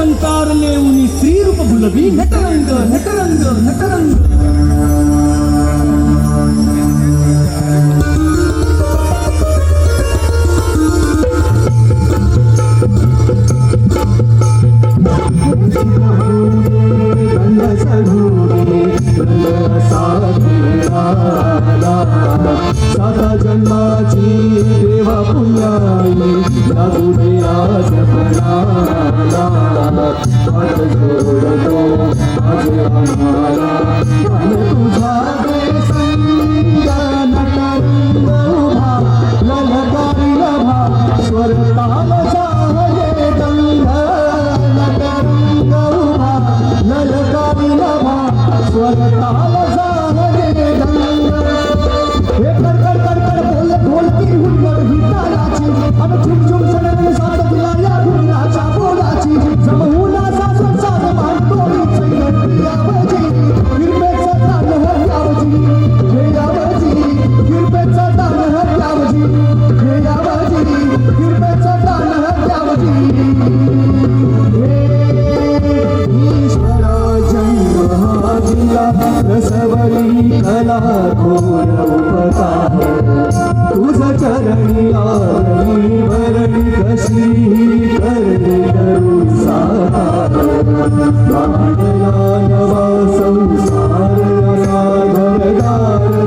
तारले उनी स्त्री रूप गुलबी नटरंग देवा पुण्याई लागू दे आज पणाला रसवली कला घोर उपकार. तुझ चरणी आरणी भरणी कशी करणे करू साकार. नवा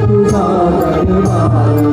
तुझा करणार